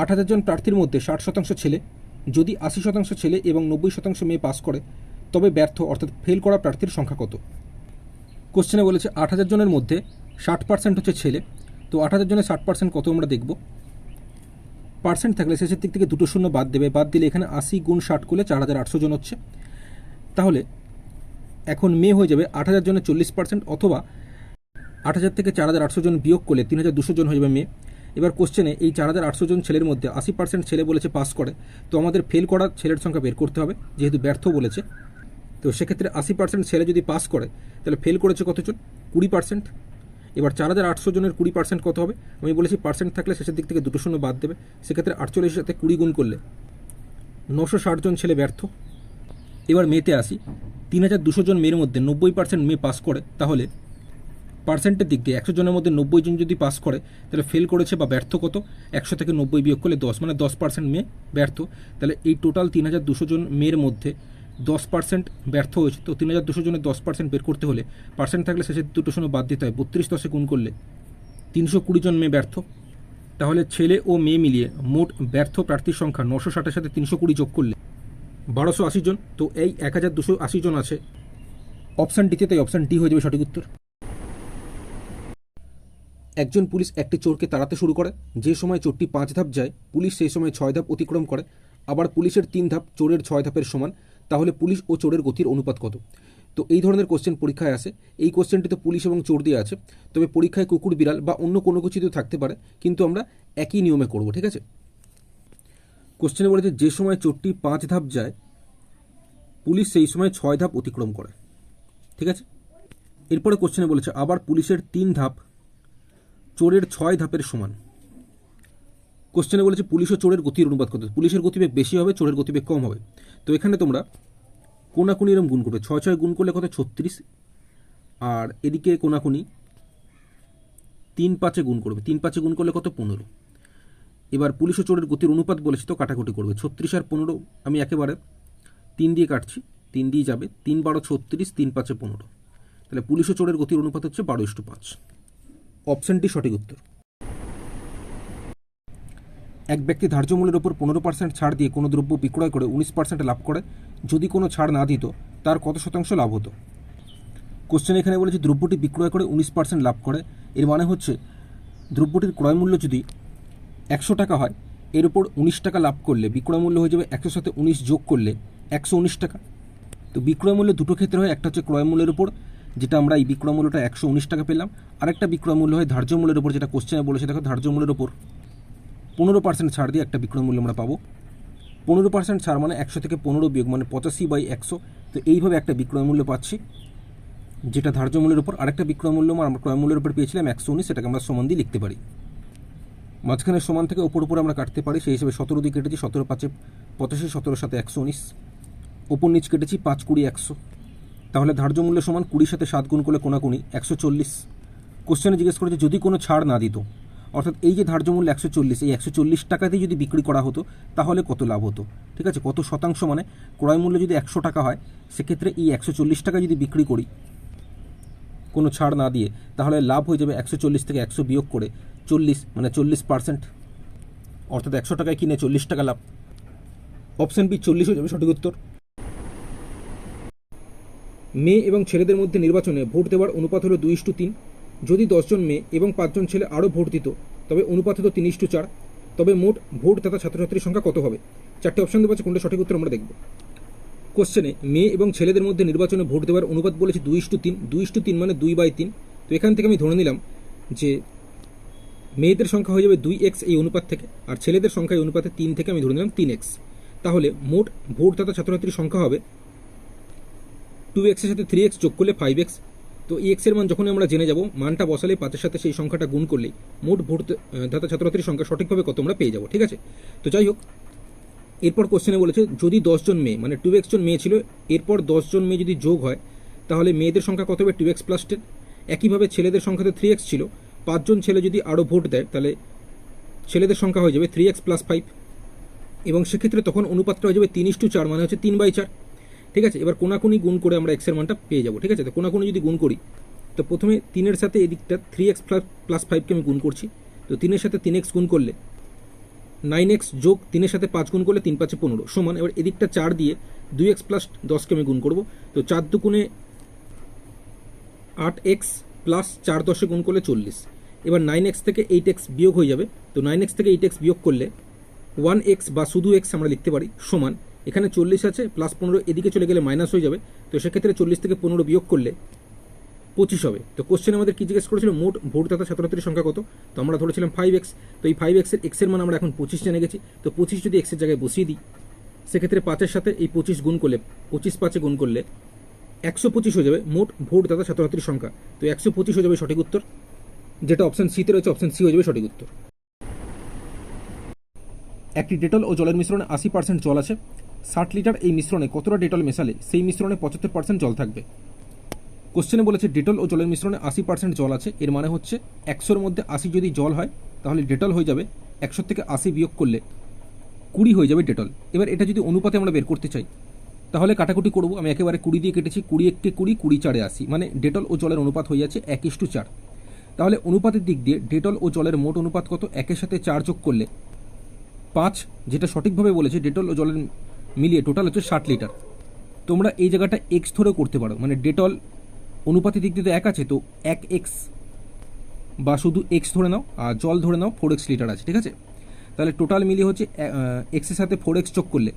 আট হাজার জন প্রার্থীর মধ্যে ষাট শতাংশ ছেলে। যদি আশি শতাংশ ছেলে এবং নব্বই শতাংশ মেয়ে পাস করে, তবে ব্যর্থ অর্থাৎ ফেল করা প্রার্থীর সংখ্যা কত? কোশ্চেনে বলেছে, আট হাজার জনের মধ্যে ষাট পার্সেন্ট হচ্ছে ছেলে। তো আট হাজার জনের ষাট পার্সেন্ট কত আমরা দেখব? পার্সেন্ট থাকলে শেষের দিক থেকে দুটো শূন্য বাদ দেবে। বাদ দিলে এখানে আশি গুণ ষাট করলে চার হাজার আটশো জন হচ্ছে। তাহলে এখন মেয়ে হয়ে যাবে আট হাজার জনের চল্লিশ পার্সেন্ট অথবা আট হাজার থেকে চার হাজার আটশো জন বিয়োগ করলে তিন হাজার দুশো জন হয়ে যাবে মেয়ে। এবার কোশ্চেনে এই চার হাজার আটশো জন ছেলের মধ্যে আশি পার্সেন্ট ছেলে বলেছে পাস করে। তো আমাদের ফেল করা ছেলের সংখ্যা বের করতে হবে, যেহেতু ব্যর্থ বলেছে। তো সেক্ষেত্রে আশি পার্সেন্ট ছেলে যদি পাস করে, তাহলে ফেল করেছে কতজন? কুড়ি পার্সেন্ট এবার চার হাজার আটশো জনের কুড়ি পার্সেন্ট কত হবে? আমি বলেছি পার্সেন্ট থাকলে শেষের দিক থেকে দুটো শূন্য বাদ দেবে। সেক্ষেত্রে আটচল্লিশের সাথে কুড়ি গুণ করলে নশো ষাট জন ছেলে ব্যর্থ। এবার মেয়েতে আসি, তিন হাজার দুশো জন মেয়ের মধ্যে নব্বই পার্সেন্ট মেয়ে পাস করে, তাহলে পার্সেন্টের দিক দিয়ে একশো জনের মধ্যে নব্বই জন যদি পাস করে, তাহলে ফেল করেছে বা ব্যর্থ কত? একশো থেকে নব্বই বিয়োগ করলে দশ মানে দশ পার্সেন্ট মেয়ে ব্যর্থ। তাহলে এই টোটাল তিন হাজার দুশো জন মেয়ের মধ্যে দশ পার্সেন্ট ব্যর্থ হয়েছে। তো তিন হাজার দুশো জনের দশ পার্সেন্ট বের করতে হলে পার্সেন্ট থাকলে শেষে দুটো সময় বাদ দিতে হয়। বত্রিশ দশে গুণ করলে তিনশো কুড়ি জন মেয়ে ব্যর্থ। তাহলে ছেলে ও মেয়ে মিলিয়ে মোট ব্যর্থ প্রার্থীর সংখ্যা নশো ষাটের সাথে তিনশো কুড়ি যোগ করলে বারোশো আশি জন। তো এই এক হাজার দুশো আশি জন আছে। অপশান ডিতে তাই অপশান ডি হয়ে যাবে সঠিক উত্তর। একজন পুলিশ একটি চোরকে তাড়াতে শুরু করে। যে সময় চোরটি পাঁচ ধাপ যায়, পুলিশ সেই সময় ছয় ধাপ অতিক্রম করে। আবার পুলিশের তিন ধাপ চোরের ছয় ধাপের সমান। তাহলে পুলিশ ও চোরের গতির অনুপাত কত? তো এই ধরনের কোশ্চেন পরীক্ষায় আসে। এই কোশ্চেনটিতে পুলিশ এবং চোর দিয়ে আছে। তবে পরীক্ষায় কুকুর, বিড়াল বা অন্য কোনো কিছু থাকতে পারে। কিন্তু আমরা একই নিয়মে করব, ঠিক আছে? কোশ্চেনে বলেছে, যে সময় চোরটি পাঁচ ধাপ যায়, পুলিশ সেই সময় ছয় ধাপ অতিক্রম করে। ঠিক আছে? এরপরে কোশ্চেনে বলেছে, আবার পুলিশের তিন ধাপ চোরের ছয় ধাপের সমান। কোশ্চেনে বলেছে পুলিশ ও চোরের গতির অনুপাত কত পুলিশের গতিবেগ বেশি হবে, চোরের গতিবেগ কম হবে। তো এখানে তোমরা কোনাকুনি এরম গুণ করবে। ছয় ছয় গুণ করলে কত? ছত্রিশ। আর এদিকে কোনাকুনি তিন পাঁচে গুণ করবে। তিন পাঁচে গুণ করলে কত? পনেরো। এবার পুলিশ ও চোরের গতির অনুপাত বলেছে তো কাটাকুটি করবে। ছত্রিশ আর পনেরো আমি একেবারে তিন দিয়ে কাটছি। তিন দিয়ে যাবে। তিন বারো ছত্রিশ, তিন পাঁচে পনেরো। তাহলে পুলিশ ও চোরের গতির অনুপাত হচ্ছে বারো ইস্টু পাঁচ। অপশনটি সঠিক উত্তর। এক ব্যক্তি ধার্য মূল্যের ওপর পনেরো পার্সেন্ট ছাড় দিয়ে কোনো দ্রব্য বিক্রয় করে উনিশ পার্সেন্ট লাভ করে, যদি কোনো ছাড় না দিত, তার কত শতাংশ লাভ হতো? কোশ্চেন এখানে বলেছে, দ্রব্যটি বিক্রয় করে উনিশ পার্সেন্ট লাভ করে, এর মানে হচ্ছে দ্রব্যটির ক্রয় মূল্য যদি একশো টাকা হয়, এর উপর উনিশ টাকা লাভ করলে বিক্রয় মূল্য হয়ে যাবে একশোর সাথে উনিশ যোগ করলে একশো উনিশ টাকা। তো বিক্রয় মূল্য দুটো ক্ষেত্রে হয়, একটা হচ্ছে ক্রয় মূল্যের উপর যেটা আমরা এই বিক্রয় মূল্যটা একশো উনিশ টাকা পেলাম। আরেকটা বিক্রয় মূল্য হয় ধার্য মূল্যের উপর, যেটা কোশ্চেনে বলেছে, দেখো, ধার্য মূল্যের উপর পনেরো পার্সেন্ট ছাড় দিয়ে একটা বিক্রয় মূল্য আমরা পাবো। পনেরো পার্সেন্ট ছাড় মানে একশো থেকে পনেরো বিয়োগ মানে পঁচাশি বাই একশো। তো এইভাবে একটা বিক্রয় মূল্য পাচ্ছি, যেটা ধার্য মূল্যের উপর। আরেকটা বিক্রয় মূল্য, আমরা ক্রয় মূল্যের উপর পেয়েছিলাম একশো উনিশ, সেটাকে আমরা সমান দিয়ে লিখতে পারি। মাঝখানে সমান থেকে ওপর উপরে আমরা কাটতে পারি, সেই হিসেবে সতেরো দিয়ে কেটেছি, সতেরো পাঁচে পঁচাশি, সতেরোর সাথে একশো উনিশ। ওপর নিচ কেটেছি, পাঁচ কুড়ি একশো। তাহলে ধার্য মূল্য সমান কুড়ির সাথে সাত গুণ করলে কোনাকুনি একশো চল্লিশ। কোশ্চেনে জিজ্ঞেস করেছে, যদি কোনো ছাড় না দিত, অর্থাৎ এই যে ধার্য মূল্য একশো চল্লিশ, এই একশো চল্লিশ টাকাতেই যদি বিক্রি করা হতো, তাহলে কত লাভ হতো? ঠিক আছে, কত শতাংশ মানে ক্রয় মূল্য যদি একশো টাকা হয়, সেক্ষেত্রে এই একশো চল্লিশ টাকা যদি বিক্রি করি, কোনো ছাড় না দিয়ে, তাহলে লাভ হয়ে যাবে একশো চল্লিশ থেকে একশো বিয়োগ করে চল্লিশ মানে চল্লিশ পার্সেন্ট অর্থাৎ একশো টাকায় কিনে চল্লিশ টাকা লাভ। অপশান বি চল্লিশ হয়ে যাবে সঠিক উত্তর। মেয়ে এবং ছেলেদের মধ্যে নির্বাচনে ভোট দেওয়ার অনুপাত হলো দুই ইস্টু তিন। যদি দশজন মেয়ে এবং পাঁচজন ছেলে আরও ভোট দিত, তবে অনুপাত হতো তিন ইস্টু চার। তবে মোট ভোট তথা ছাত্রছাত্রীর সংখ্যা কত হবে? চারটে অপশন দেওয়া কোনটা সঠিক উত্তর আমরা দেখব। কোশ্চেনে, মেয়ে এবং ছেলেদের মধ্যে নির্বাচনে ভোট দেওয়ার অনুপাত বলেছে দুই ইস্টু তিন। দুই ইস্টু তিন মানে দুই বাই তিন। তো এখান থেকে আমি ধরে নিলাম যে মেয়েদের সংখ্যা হয়ে যাবে দুই এক্স এই অনুপাত থেকে, আর ছেলেদের সংখ্যা এই অনুপাতে তিন থেকে আমি ধরে নিলাম তিন এক্স। তাহলে মোট ভোট তথা ছাত্রছাত্রীর সংখ্যা হবে টু এক্সের সাথে থ্রি এক্স যোগ করলে ফাইভ এক্স তো এই এক্সের মান যখন আমরা জেনে যাব, মানটা বসালে পাঁচের সাথে সেই সংখ্যাটা গুণ করলেই মোট ভোট দাতা ছাত্রছাত্রীর সংখ্যা সঠিকভাবে কত আমরা পেয়ে যাব, ঠিক আছে? তো যাই হোক, এরপর কোশ্চেনে বলেছে, যদি দশজন মেয়ে মানে টু এক্স জন মেয়ে ছিল, এরপর দশজন মেয়ে যদি যোগ হয়, তাহলে মেয়েদের সংখ্যা কত হবে? টু এক্স প্লাস টেন একইভাবে ছেলেদের সংখ্যাতে থ্রি এক্স ছিল, পাঁচজন ছেলে যদি আরও ভোট দেয়, তাহলে ছেলেদের সংখ্যা হয়ে যাবে থ্রি এক্স প্লাস ফাইভ এবং সেক্ষেত্রে তখন অনুপাতটা হয়ে যাবে তিন ইস টু চার মানে হচ্ছে তিন বাই চার। ঠিক আছে? এবার কোনাকুনি গুণ করে আমরা এক্সের মানটা পেয়ে যাব, ঠিক আছে? তো কোনাকুনি যদি গুণ করি, তো প্রথমে তিনের সাথে এদিকটা থ্রি এক্স প্লাস ফাইভকে আমি গুণ করছি। তো তিনের সাথে তিন এক্স গুণ করলে নাইন এক্স যোগ তিনের সাথে পাঁচ গুণ করলে তিন পাঁচে পনেরো, সমান। এবার এদিকটা চার দিয়ে দুই এক্স প্লাস দশকে আমি গুণ করব। তো চার দুগুণে আট এক্স প্লাস চার দশে গুণ করলে চল্লিশ। এবার নাইন এক্স থেকে এইট এক্স বিয়োগ হয়ে যাবে। তো নাইন এক্স থেকে এইট এক্স বিয়োগ করলে ওয়ান এক্স বা শুধু এক্স আমরা লিখতে পারি, সমান এখানে চল্লিশ আছে প্লাস পনেরো এদিকে চলে গেলে মাইনাস হয়ে যাবে। তো সেক্ষেত্রে চল্লিশ থেকে পনেরো বিয়োগ করলে পঁচিশ হবে। তো কোশ্চেন আমাদের কি জিজ্ঞেস করেছিল? মোট ভোটদাতা ছাত্রছাত্রীর সংখ্যা কত? তো আমরা ধরেছিলাম ফাইভ এক্স তো এই ফাইভ এক্সের এক্সের মান আমরা এখন পঁচিশ জেনে গেছি। তো পঁচিশ যদি এক্সের জায়গায় বসিয়ে দিই, সেক্ষেত্রে পাঁচের সাথে এই পঁচিশ গুণ করলে, পঁচিশ পাঁচে গুণ করলে একশো পঁচিশ হয়ে যাবে মোট ভোটদাতা ছাত্রছাত্রীর সংখ্যা। তো একশো পঁচিশ হয়ে যাবে সঠিক উত্তর। যেটা অপশন সিতে রয়েছে অপশন সি হয়ে যাবে সঠিক উত্তর। একটি ডেটল ও জলের মিশ্রণে আশি পার্সেন্ট জল আছে। ষাট লিটার এই মিশ্রণে কতটা ডেটল মেশালে সেই মিশ্রণে পঁচাত্তর পার্সেন্ট জল থাকবে। কোশ্চেনে বলেছে, ডেটল ও জলের মিশ্রণে আশি পার্সেন্ট জল আছে। এর মানে হচ্ছে একশোর মধ্যে আশি যদি জল হয়, তাহলে ডেটল হয়ে যাবে একশো থেকে আশি বিয়োগ করলে কুড়ি হয়ে যাবে ডেটল। এবার এটা যদি অনুপাতে আমরা বের করতে চাই, তাহলে কাটাকুটি করব। আমি একেবারে কুড়ি দিয়ে কেটেছি, কুড়ি একটি কুড়ি কুড়ি চারে আসি মানে ডেটল ও জলের অনুপাত হয়ে যাচ্ছে এক ইস্টু চার। তাহলে অনুপাতের দিক দিয়ে ডেটল ও জলের মোট অনুপাত কত? একের সাথে চার যোগ করলে পাঁচ, যেটা সঠিকভাবে বলেছে, ডেটল ও জলের মিলিয়ে টোটাল হচ্ছে ষাট লিটার তোমরা এই জায়গাটা এক্স ধরেও করতে পারো মানে ডেটল অনুপাতের দিক দিয়ে তো এক আছে, তো এক এক্স বা শুধু এক্স ধরে নাও, আর জল ধরে নাও ফোর এক্স লিটার আছে, ঠিক আছে? তাহলে টোটাল মিলিয়ে হচ্ছে এক্সের সাথে ফোর এক্স যোগ করলে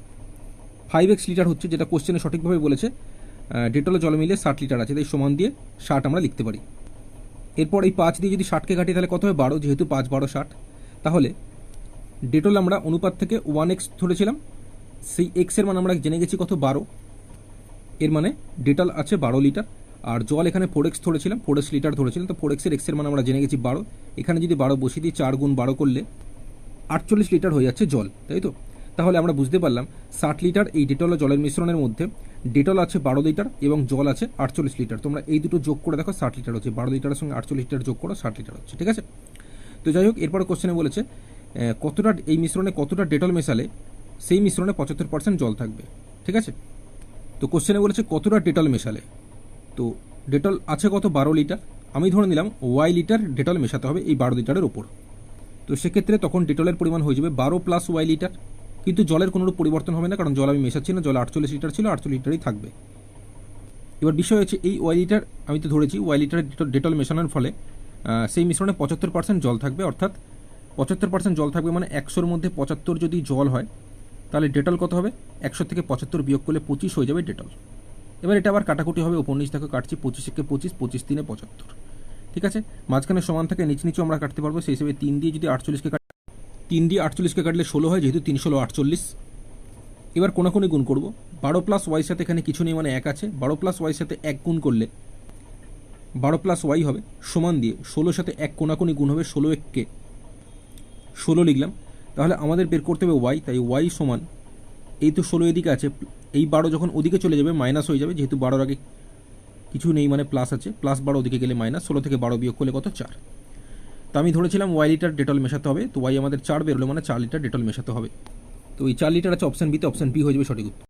ফাইভ এক্স লিটার হচ্ছে, যেটা কোশ্চেনে সঠিকভাবে বলেছে ডেটল জল মিলিয়ে ষাট লিটার আছে, তাই সমান দিয়ে ষাট আমরা লিখতে পারি। এরপর এই পাঁচ দিয়ে যদি ষাটকে কাটি, তাহলে কত হয় বারো, যেহেতু পাঁচ, বারো, ষাট। তাহলে ডেটল আমরা অনুপাত থেকে ওয়ান এক্স ধরেছিলাম সেই এক্সের মান আমরা জেনে গেছি কত বারো। এর মানে ডেটল আছে বারো লিটার আর জল এখানে ফোর এক্স ধরেছিলাম ফোর এক্স লিটার ধরেছিলাম। তো ফোর এক্সের এক্সের মান আমরা জেনে গেছি বারো। এখানে যদি বারো বসিয়ে দিই, চার গুণ বারো করলে আটচল্লিশ লিটার হয়ে যাচ্ছে জল, তাই তো? তাহলে আমরা বুঝতে পারলাম, ষাট লিটার এই ডেটল জলের মিশ্রণের মধ্যে ডেটল আছে বারো লিটার এবং জল আছে আটচল্লিশ লিটার তোমরা এই দুটো যোগ করে দেখো, ষাট লিটার হচ্ছে বারো লিটারের সঙ্গে আটচল্লিশ লিটার যোগ করো, ষাট লিটার হচ্ছে, ঠিক আছে? তো যাই হোক, এরপর কোশ্চেনে বলেছে কতটা এই মিশ্রণে কতটা ডেটল মেশালে সেই মিশ্রণে পঁচাত্তর পার্সেন্ট জল থাকবে, ঠিক আছে? তো কোশ্চেনে বলেছে, কতটা ডেটল মেশালে? তো ডেটল আছে কত? বারো লিটার। আমি ধরে নিলাম, ওয়াই লিটার ডেটল মেশাতে হবে এই বারো লিটারের ওপর তো সেক্ষেত্রে তখন ডেটলের পরিমাণ হয়ে যাবে বারো প্লাস ওয়াই লিটার। কিন্তু জলের কোনো পরিবর্তন হবে না, কারণ জল আমি মেশাচ্ছি না, জল আটচল্লিশ লিটার ছিল, আটচল্লিশ লিটারই থাকবে। এবার বিষয় হচ্ছে, এই ওয়াই লিটার, আমি তো ধরেছি, ওয়াই লিটার ডেটল মেশানোর ফলে সেই মিশ্রণে পঁচাত্তর পার্সেন্ট জল থাকবে, অর্থাৎ পঁচাত্তর পার্সেন্ট জল থাকবে মানে একশোর মধ্যে পঁচাত্তর যদি জল হয় তাহলে ডেটল কত হবে? একশো থেকে পঁচাত্তর বিয়োগ করলে পঁচিশ হয়ে যাবে ডেটল। এবার এটা আবার কাটাকুটি হবে ওপর নিচ থেকে কাটছি পঁচিশ একে পঁচিশ পঁচিশ তিনে পঁচাত্তর। ঠিক আছে? মাঝখানে সমান থাকে নিচ নিচেও আমরা কাটতে পারব, সেই হিসেবে তিন দিয়ে যদি আটচল্লিশকে কাট তিন দিয়ে আটচল্লিশকে কাটলে ষোলো হয়, যেহেতু তিন ষোলো আটচল্লিশ। এবার কোনাকুনি গুণ করব। বারো প্লাস ওয়াই সাথে এখানে কিছু নেই মানে এক আছে। বারো প্লাস ওয়াই সাথে এক গুণ করলে বারো প্লাস ওয়াই হবে সমান দিয়ে ষোলোর সাথে এক কোনাকুনি গুণ হবে ষোলো এককে ষোলো লিখলাম। তাহলে আমাদের বের করতে হবে ওয়াই তাই ওয়াই সমান এই তো ষোলো এদিকে আছে, এই বারো যখন ওদিকে চলে যাবে মাইনাস হয়ে যাবে, যেহেতু বারোর আগে কিছু নেই মানে প্লাস আছে প্লাস বারো ওদিকে গেলে মাইনাস ষোলো থেকে বারো বিয়োগ করলে কত? চার। তো আমি ধরেছিলাম ওয়াই লিটার ডেটল মেশাতে হবে, তো ওয়াই আমাদের চার বেরোলো মানে চার লিটার ডেটল মেশাতে হবে। তো এই চার লিটার আছে অপশান বিতে অপশান বি হয়ে যাবে সঠিক উত্তর।